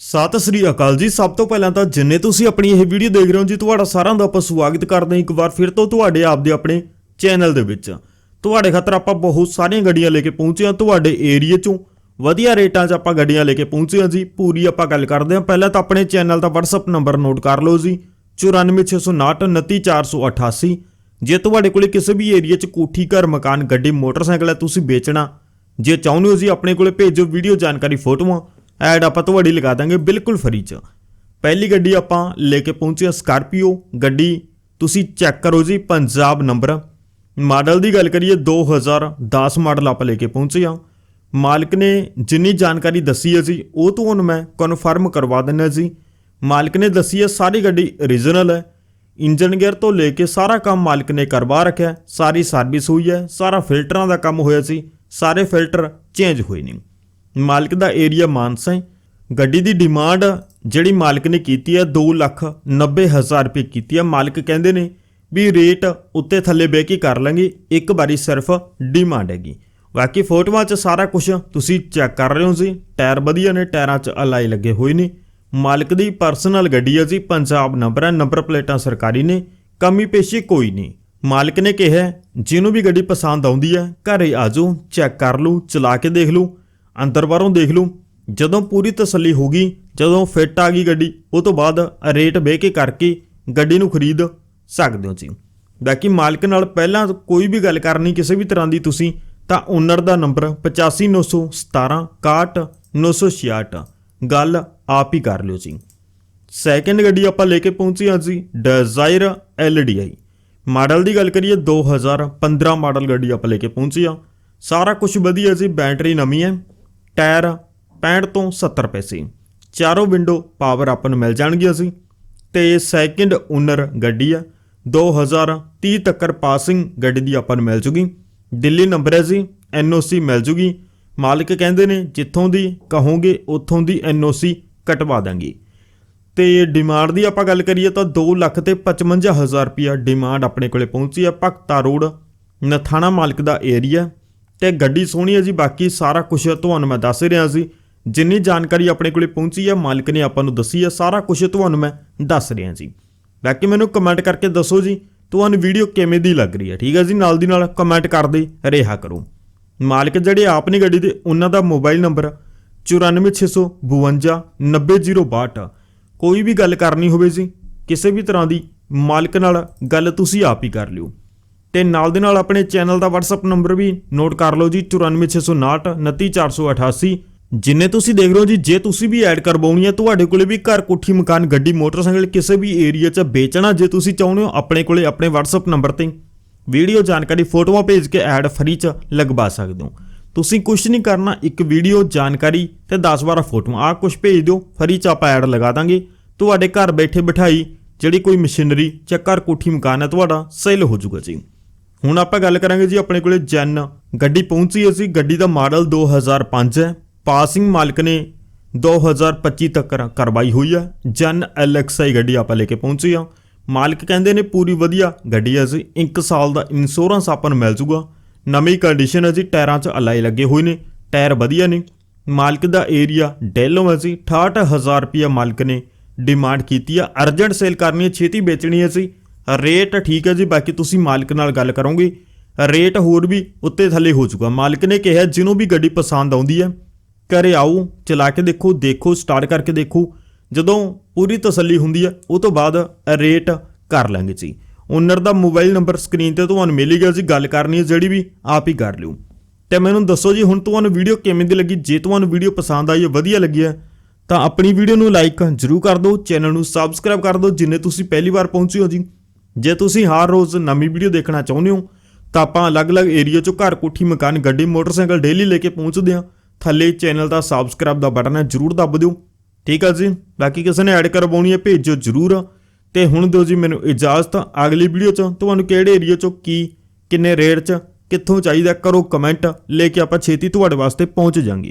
ਸਤਿ ਸ੍ਰੀ ਅਕਾਲ ਜੀ। ਸਭ ਤੋਂ ਪਹਿਲਾਂ ਤਾਂ ਜਿੰਨੇ ਤੁਸੀਂ ਆਪਣੀ ਇਹ ਵੀਡੀਓ ਦੇਖ ਰਹੇ ਹੋ ਜੀ, ਤੁਹਾਡਾ ਸਾਰਿਆਂ ਦਾ ਆਪਾਂ ਸਵਾਗਤ ਕਰਦੇ ਹਾਂ ਇੱਕ ਵਾਰ ਫਿਰ ਤੋਂ ਤੁਹਾਡੇ ਆਪ ਦੇ ਆਪਣੇ ਚੈਨਲ ਦੇ ਵਿੱਚ। ਤੁਹਾਡੇ ਖਾਤਰ ਆਪਾਂ ਬਹੁਤ ਸਾਰੀਆਂ ਗੱਡੀਆਂ ਲੈ ਕੇ ਪਹੁੰਚੇ ਹਾਂ ਤੁਹਾਡੇ ਏਰੀਆ ਚੋਂ। ਵਧੀਆ ਰੇਟਾਂ 'ਚ ਆਪਾਂ ਗੱਡੀਆਂ ਲੈ ਕੇ ਪਹੁੰਚੇ ਹਾਂ ਜੀ। ਪੂਰੀ ਆਪਾਂ ਗੱਲ ਕਰਦੇ ਹਾਂ। ਪਹਿਲਾਂ ਤਾਂ ਆਪਣੇ ਚੈਨਲ ਦਾ WhatsApp ਨੰਬਰ ਨੋਟ ਕਰ ਲਓ ਜੀ। 9469299488 ਜੇ ਤੁਹਾਡੇ ਕੋਲੇ ਕਿਸੇ ਵੀ ਏਰੀਆ 'ਚ ਕੋਠੀ, ਘਰ, ਮਕਾਨ, ਗੱਡੀ, ਮੋਟਰਸਾਈਕਲ ਹੈ, ਤੁਸੀਂ ਵੇਚਣਾ। ਜੇ ਚਾਹੁੰਦੇ ਹੋ ਜੀ, ਆਪਣੇ ਕੋਲੇ ਭੇਜੋ ਵੀਡੀਓ ਜਾਣਕਾਰੀ ਫੋਟੋਆਂ। ਐਡ ਆਪਾਂ ਤੁਹਾਡੀ ਲਗਾ ਦਾਂਗੇ ਬਿਲਕੁਲ ਫਰੀ 'ਚ। ਪਹਿਲੀ ਗੱਡੀ ਆਪਾਂ ਲੈ ਕੇ ਪਹੁੰਚੇ ਹਾਂ ਸਕਾਰਪੀਓ ਗੱਡੀ ਤੁਸੀਂ ਚੈੱਕ ਕਰੋ ਜੀ ਪੰਜਾਬ ਨੰਬਰ ਮਾਡਲ ਦੀ ਗੱਲ ਕਰੀਏ 2010 ਮਾਡਲ ਆਪਾਂ ਲੈ ਕੇ ਪਹੁੰਚੇ ਹਾਂ। ਮਾਲਕ ਨੇ ਜਿੰਨੀ ਜਾਣਕਾਰੀ ਦੱਸੀ ਹੈ ਜੀ, ਉਹ ਤੋਂ ਹੁਣ ਮੈਂ ਕਨਫਰਮ ਕਰਵਾ ਦਿੰਦਾ ਜੀ। ਮਾਲਕ ਨੇ ਦੱਸੀ ਹੈ ਸਾਰੀ ਗੱਡੀ ਓਰੀਜਨਲ ਹੈ। ਇੰਜਨ ਗੇਅਰ ਤੋਂ ਲੈ ਕੇ ਸਾਰਾ ਕੰਮ ਮਾਲਕ ਨੇ ਕਰਵਾ ਰੱਖਿਆ। ਸਾਰੀ ਸਰਵਿਸ ਹੋਈ ਹੈ, ਸਾਰਾ ਫਿਲਟਰਾਂ ਦਾ ਕੰਮ ਹੋਇਆ ਸੀ ਸਾਰੇ ਫਿਲਟਰ ਚੇਂਜ ਹੋਏ ਨੇ। ਮਾਲਕ ਦਾ ਏਰੀਆ ਮਾਨਸਾ ਹੈ ਗੱਡੀ ਦੀ ਡਿਮਾਂਡ ਜਿਹੜੀ ਮਾਲਕ ਨੇ ਕੀਤੀ ਹੈ 2 ਲੱਖ 90 ਹਜ਼ਾਰ ਰੁਪਏ ਕੀਤੀ ਹੈ ਮਾਲਕ ਕਹਿੰਦੇ ਨੇ ਵੀ ਰੇਟ ਉੱਤੇ ਥੱਲੇ ਬਹਿ ਕੇ ਕਰ ਲਾਂਗੇ, ਇੱਕ ਵਾਰੀ ਸਿਰਫ ਡਿਮਾਂਡ ਹੈਗੀ। ਬਾਕੀ ਫੋਟੋਆਂ 'ਚ ਸਾਰਾ ਕੁਝ ਤੁਸੀਂ ਚੈੱਕ ਕਰ ਰਹੇ ਹੋ ਜੀ। ਟਾਇਰ ਵਧੀਆ ਨੇ, ਟਾਇਰਾਂ 'ਚ ਅਲਾਈ ਲੱਗੇ ਹੋਏ ਨੇ। ਮਾਲਕ ਦੀ ਪਰਸਨਲ ਗੱਡੀ ਹੈ ਜੀ, ਪੰਜਾਬ ਨੰਬਰ ਹੈ ਨੰਬਰ ਪਲੇਟਾਂ ਸਰਕਾਰੀ ਨੇ, ਕਮੀ ਪੇਸ਼ੀ ਕੋਈ ਨਹੀਂ। ਮਾਲਕ ਨੇ ਕਿਹਾ, ਜਿਹਨੂੰ ਵੀ ਗੱਡੀ ਪਸੰਦ ਆਉਂਦੀ ਹੈ ਘਰੇ ਆ ਜਾਓ, ਚੈੱਕ ਕਰ ਲਓ, ਚਲਾ ਕੇ ਦੇਖ ਲਓ। ਅੰਦਰ ਬਾਹਰੋਂ ਦੇਖ ਲਓ ਜਦੋਂ ਪੂਰੀ ਤਸੱਲੀ ਹੋ ਗਈ, ਜਦੋਂ ਫਿੱਟ ਆ ਗਈ ਗੱਡੀ, ਉਹ ਤੋਂ ਬਾਅਦ ਰੇਟ ਬਹਿ ਕੇ ਕਰਕੇ ਗੱਡੀ ਨੂੰ ਖਰੀਦ ਸਕਦੇ ਹੋ ਜੀ ਬਾਕੀ ਮਾਲਕ ਨਾਲ ਪਹਿਲਾਂ ਕੋਈ ਵੀ ਗੱਲ ਕਰਨੀ ਕਿਸੇ ਵੀ ਤਰ੍ਹਾਂ ਦੀ ਤੁਸੀਂ, ਤਾਂ ਓਨਰ ਦਾ ਨੰਬਰ 859117 966 ਗੱਲ ਆਪ ਹੀ ਕਰ ਲਿਓ ਜੀ। ਸੈਕਿੰਡ ਗੱਡੀ ਆਪਾਂ ਲੈ ਕੇ ਪਹੁੰਚੀ ਹਾਂ ਜੀ ਡਿਜ਼ਾਇਰ ਐਲਡੀਆਈ ਮਾਡਲ ਦੀ ਗੱਲ ਕਰੀਏ 2015 ਮਾਡਲ ਗੱਡੀ ਆਪਾਂ ਲੈ ਕੇ ਪਹੁੰਚੀ ਆ ਸਾਰਾ ਕੁਝ ਵਧੀਆ ਜੀ, ਬੈਟਰੀ ਨਵੀਂ ਹੈ। ਟਾਇਰ 65 ਤੋਂ 70 ਪੈਸੇ। ਚਾਰੋਂ ਵਿੰਡੋ ਪਾਵਰ ਆਪਾਂ ਨੂੰ ਮਿਲ ਜਾਣਗੀਆਂ ਸੀ ਤੇ ਸੈਕਿੰਡ ਓਨਰ ਗੱਡੀ ਆ। 2030 ਤੱਕ ਪਾਸਿੰਗ ਗੱਡੀ ਦੀ ਆਪਾਂ ਨੂੰ ਮਿਲ ਜੂਗੀ। ਦਿੱਲੀ ਨੰਬਰ ਹੈ ਜੀ ਐਨਓਸੀ ਮਿਲ ਜੂਗੀ। ਮਾਲਕ ਕਹਿੰਦੇ ਨੇ, ਜਿੱਥੋਂ ਦੀ ਕਹੋਗੇ, ਉੱਥੋਂ ਦੀ ਐਨਓਸੀ ਕਟਵਾ ਦਾਂਗੇ। ਤੇ ਡਿਮਾਂਡ ਦੀ ਆਪਾਂ ਗੱਲ ਕਰੀਏ ਤਾਂ 2 ਲੱਖ ਤੇ 55000 ਰੁਪਿਆ ਡਿਮਾਂਡ ਆਪਣੇ ਕੋਲੇ ਪਹੁੰਚੀ ਆ। ਭਗਤਾ ਰੋਡ, ਨਥਾਣਾ ਮਾਲਕ ਦਾ ਏਰੀਆ ਤੇ ਗੱਡੀ ਸੋਹਣੀ ਹੈ ਜੀ, ਬਾਕੀ ਸਾਰਾ ਕੁਝ ਤੁਹਾਨੂੰ ਮੈਂ ਦੱਸ ਰਿਹਾ ਸੀ ਜਿੰਨੀ ਜਾਣਕਾਰੀ ਆਪਣੇ ਕੋਲੇ ਪਹੁੰਚੀ ਹੈ, ਮਾਲਕ ਨੇ ਆਪਾਂ ਨੂੰ ਦੱਸੀ ਹੈ, ਸਾਰਾ ਕੁਝ ਤੁਹਾਨੂੰ ਮੈਂ ਦੱਸ ਰਿਹਾ ਜੀ। ਬਾਕੀ ਮੈਨੂੰ ਕਮੈਂਟ ਕਰਕੇ ਦੱਸੋ ਜੀ, ਤੁਹਾਨੂੰ ਵੀਡੀਓ ਕਿਵੇਂ ਦੀ ਲੱਗ ਰਹੀ ਹੈ, ਠੀਕ ਹੈ ਜੀ? ਨਾਲ ਦੀ ਨਾਲ ਕਮੈਂਟ ਕਰਦੇ ਰਿਹਾ ਕਰੋ। ਮਾਲਕ ਜਿਹੜੇ ਆਪ ਨੇ ਗੱਡੀ ਦੇ ਉਹਨਾਂ ਦਾ ਮੋਬਾਈਲ ਨੰਬਰ 9465 90062 ਕੋਈ ਵੀ ਗੱਲ ਕਰਨੀ ਹੋਵੇ ਜੀ, ਕਿਸੇ ਵੀ ਤਰ੍ਹਾਂ ਦੀ ਮਾਲਕ ਨਾਲ ਗੱਲ ਤੁਸੀਂ ਆਪ ਹੀ ਕਰ ਲਿਓ। ਤੇ ਨਾਲ ਦੇ ਨਾਲ ਆਪਣੇ ਚੈਨਲ ਦਾ WhatsApp ਨੰਬਰ ਵੀ ਨੋਟ ਕਰ ਲਓ ਜੀ 9469 29488 ਜਿੰਨੇ ਤੁਸੀਂ ਦੇਖ ਰਹੇ ਹੋ ਜੀ, ਜੇ ਤੁਸੀਂ ਵੀ ਐਡ ਕਰਵਾਉਣੀ ਹੈ, ਤੁਹਾਡੇ ਕੋਲੇ ਵੀ ਘਰ ਕੋਠੀ, ਮਕਾਨ, ਗੱਡੀ, ਮੋਟਰਸਾਈਕਲ, ਕਿਸੇ ਵੀ ਏਰੀਆ 'ਚ ਵੇਚਣਾ ਜੇ ਤੁਸੀਂ ਚਾਹੁੰਦੇ ਹੋ, ਆਪਣੇ ਕੋਲੇ ਆਪਣੇ WhatsApp ਨੰਬਰ ਤੇ ਵੀਡੀਓ ਜਾਣਕਾਰੀ, ਫੋਟੋਆਂ ਭੇਜ ਕੇ ਐਡ ਫਰੀ 'ਚ ਲਗਵਾ ਸਕਦੇ ਹੋ। ਤੁਸੀਂ ਕੁਝ ਨਹੀਂ ਕਰਨਾ, ਇੱਕ ਵੀਡੀਓ ਜਾਣਕਾਰੀ ਤੇ 10-12 ਫੋਟੋਆਂ ਆ ਕੁਝ ਭੇਜ ਦਿਓ ਫਰੀ 'ਚ ਆਪਾਂ ਐਡ ਲਗਾ ਦਾਂਗੇ। ਤੁਹਾਡੇ ਘਰ ਬੈਠੇ ਬਿਠਾਈ ਜਿਹੜੀ ਕੋਈ ਮਸ਼ੀਨਰੀ ਜਾਂ ਘਰ ਕੋਠੀ, ਮਕਾਨ ਹੈ, ਤੁਹਾਡਾ ਸੇਲ ਹੋ ਜਾਊਗਾ ਜੀ। ਹੁਣ ਆਪਾਂ ਗੱਲ ਕਰਾਂਗੇ ਜੀ ਆਪਣੇ ਕੋਲੇ ਜੈਨ। ਗੱਡੀ ਪਹੁੰਚੀ ਹੈ ਸੀ ਗੱਡੀ ਦਾ ਮਾਡਲ 2005 ਹੈ। ਪਾਸਿੰਗ ਮਾਲਕ ਨੇ 2025 ਤੱਕ ਕਰਵਾਈ ਹੋਈ ਹੈ। ਜਨ ਐਲਐਕਸਆਈ ਗੱਡੀ ਆਪਾਂ ਲੈ ਕੇ ਪਹੁੰਚੀ ਆ ਮਾਲਕ ਕਹਿੰਦੇ ਨੇ ਪੂਰੀ ਵਧੀਆ ਗੱਡੀ ਹੈ ਜੀ 1 ਸਾਲ ਦਾ ਇੰਸ਼ੋਰੈਂਸ ਆਪਾਂ ਨੂੰ ਮਿਲ ਜੂਗਾ। ਨਵੀਂ ਕੰਡੀਸ਼ਨ ਹੈ ਜੀ, ਟਾਇਰਾਂ 'ਚ ਅਲਾਈ ਲੱਗੇ ਹੋਏ ਨੇ, ਟਾਇਰ ਵਧੀਆ ਨੇ। ਮਾਲਕ ਦਾ ਏਰੀਆ ਡੈਲੋ ਹੈ ਜੀ 68000 ਰੁਪਇਆ ਮਾਲਕ ਨੇ ਡਿਮਾਂਡ ਕੀਤੀ ਆ ਅਰਜੈਂਟ ਸੇਲ ਕਰਨੀ ਹੈ, ਛੇਤੀ ਵੇਚਣੀ ਹੈ ਜੀ। ਰੇਟ ਠੀਕ ਹੈ ਜੀ, ਬਾਕੀ ਤੁਸੀਂ ਮਾਲਕ ਨਾਲ ਗੱਲ ਕਰੋਗੇ। ਰੇਟ ਹੋਰ ਵੀ ਉੱਤੇ ਥੱਲੇ ਹੋ ਚੁੱਕਾ ਮਾਲਕ ਨੇ ਕਿਹਾ, ਜਿਹਨੂੰ ਵੀ ਗੱਡੀ ਪਸੰਦ ਆਉਂਦੀ ਹੈ, ਘਰੇ ਆਓ, ਚਲਾ ਕੇ ਦੇਖੋ ਦੇਖੋ ਸਟਾਰਟ ਕਰਕੇ ਦੇਖੋ। ਜਦੋਂ ਪੂਰੀ ਤਸੱਲੀ ਹੁੰਦੀ ਹੈ, ਉਹ ਤੋਂ ਬਾਅਦ ਰੇਟ ਕਰ ਲਾਂਗੇ ਜੀ। ਓਨਰ ਦਾ ਮੋਬਾਈਲ ਨੰਬਰ ਸਕਰੀਨ ਤੇ ਤੁਹਾਨੂੰ ਮਿਲ ਗਿਆ ਜੀ, ਗੱਲ ਕਰਨੀ ਹੈ, ਜਿਹੜੀ ਵੀ ਆਪ ਹੀ ਕਰ ਲਿਓ। ਤੇ ਮੈਨੂੰ ਦੱਸੋ ਜੀ, ਹੁਣ ਤੁਹਾਨੂੰ ਵੀਡੀਓ ਕਿਵੇਂ ਦੀ ਲੱਗੀ? ਜੇ ਤੁਹਾਨੂੰ ਵੀਡੀਓ ਪਸੰਦ ਆਈ ਹੈ, ਵਧੀਆ ਲੱਗੀ ਹੈ, ਤਾਂ ਆਪਣੀ ਵੀਡੀਓ ਨੂੰ ਲਾਈਕ ਜ਼ਰੂਰ ਕਰ ਦਿਓ ਚੈਨਲ ਨੂੰ ਸਬਸਕ੍ਰਾਈਬ ਕਰ ਦਿਓ, ਜਿੰਨੇ ਤੁਸੀਂ ਪਹਿਲੀ ਵਾਰ ਪਹੁੰਚੇ ਹੋ ਜੀ। ਜੇ ਤੁਸੀਂ ਹਰ ਰੋਜ਼ ਨਵੀਂ ਵੀਡੀਓ ਦੇਖਣਾ ਚਾਹੁੰਦੇ ਹੋ, ਤਾਂ ਆਪਾਂ ਅਲੱਗ-ਅਲੱਗ ਏਰੀਆ 'ਚੋਂ ਘਰ ਕੋਠੀ ਮਕਾਨ, ਗੱਡੀ, ਮੋਟਰਸਾਈਕਲ ਡੇਲੀ ਲੈ ਕੇ ਪਹੁੰਚਦੇ ਹਾਂ। ਥੱਲੇ ਚੈਨਲ ਦਾ ਸਬਸਕ੍ਰਾਈਬ ਦਾ ਬਟਨ ਹੈ, ਜਰੂਰ ਦੱਬ ਦਿਓ। ਠੀਕ ਹੈ ਜੀ? ਬਾਕੀ ਕਿਸੇ ਨੇ ਐਡ ਕਰਵਾਉਣੀ ਹੈ, ਭੇਜੋ ਜਰੂਰ। ਤੇ ਹੁਣ ਦਿਓ ਜੀ ਮੈਨੂੰ ਇਜਾਜ਼ਤ, ਅਗਲੀ ਵੀਡੀਓ 'ਚ ਤੁਹਾਨੂੰ ਕਿਹੜੇ ਏਰੀਆ 'ਚੋਂ ਕੀ, ਕਿੰਨੇ ਰੇਟ 'ਚ, ਕਿੱਥੋਂ ਚਾਹੀਦਾ, ਕਰੋ ਕਮੈਂਟ ਲੈ ਕੇ ਆਪਾਂ ਛੇਤੀ ਤੁਹਾਡੇ ਵਾਸਤੇ ਪਹੁੰਚ ਜਾਾਂਗੇ।